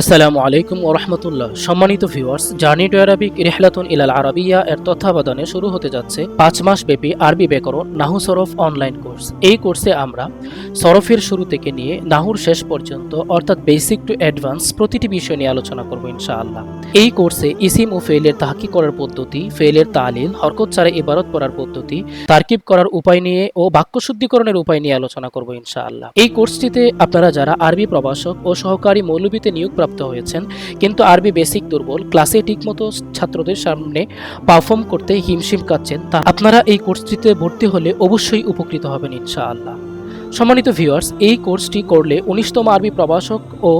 আসসালামু আলাইকুম ওরহমতুল্লাহ সম্মানিত ভিউয়ার্স, জার্নি টু আরবিক রেহলাতুন ইলাল আরাবিয়া এর তত্ত্বাবধানে শুরু হতে যাচ্ছে পাঁচ মাস ব্যাপী আরবি ব্যাকরণ নাহু সরফ অনলাইন কোর্স। এই কোর্সে আমরা সরফের শুরু থেকে নিয়ে নাহুর শেষ পর্যন্ত, অর্থাৎ বেসিক টু অ্যাডভান্স প্রতিটি বিষয় নিয়ে আলোচনা করব ইনশাআল্লাহ। এই কোর্সে ইসিম ও ফেলের তাহাকি করার পদ্ধতি ফেলের তালিল, হরকত ছাড়া ইবারত পড়ার পদ্ধতি, তারকিব করার উপায় নিয়ে ও বাক্য শুদ্ধিকরণের উপায় নিয়ে আলোচনা করব ইনশাআল্লাহ। এই কোর্সটিতে আপনারা যারা আরবি প্রভাষক ও সহকারী মৌলবীতে নিয়োগপ্রাপ্ত হয়েছেন। কিন্তু আরবি বেসিক দুর্বল ক্লাসে ঠিকমতো ছাত্রদের সামনে পারফর্ম করতে হিমশিম কাচ্ছেন তা আপনারা এই কোর্সটিতে ভর্তি হলে অবশ্যই উপকৃত হবেন ইনশাআল্লাহ। সম্মানিত ভিউয়ার্স এই কোর্সটি করলে উনিশতম আরবি প্রভাষক ও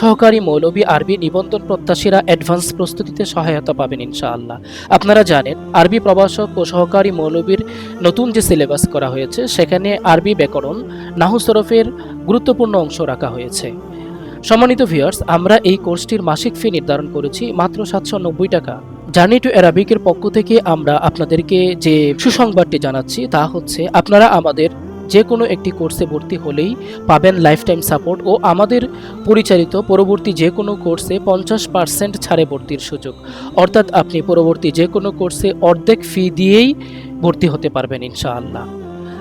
সহকারী মৌলবী আরবি নিবন্ধন প্রত্যাশীরা অ্যাডভান্স প্রস্তুতিতে সহায়তা পাবেন ইনশাআল্লাহ। আপনারা জানেন, আরবি প্রভাষক ও সহকারী মৌলবীর নতুন যে সিলেবাস করা হয়েছে, সেখানে আরবি ব্যাকরণ নাহু সরফের গুরুত্বপূর্ণ অংশ রাখা হয়েছে। সম্মানিত ভিউয়ার্স আমরা এই কোর্সটির মাসিক ফি নির্ধারণ করেছি মাত্র সাতশো নব্বই টাকা। জার্নি টু অ্যারাবিকের পক্ষ থেকে আমরা আপনাদেরকে যে সুসংবাদটি জানাচ্ছি তা হচ্ছে, আপনারা আমাদের যে কোনো একটি কোর্সে ভর্তি হলেই পাবেন লাইফ টাইম সাপোর্ট ও আমাদের পরিচালিত পরবর্তী যে কোনো কোর্সে পঞ্চাশ পার্সেন্ট ছাড়ে ভর্তির সুযোগ। অর্থাৎ আপনি পরবর্তী যে কোনো কোর্সে অর্ধেক ফি দিয়েই ভর্তি হতে পারবেন ইনশাআল্লাহ।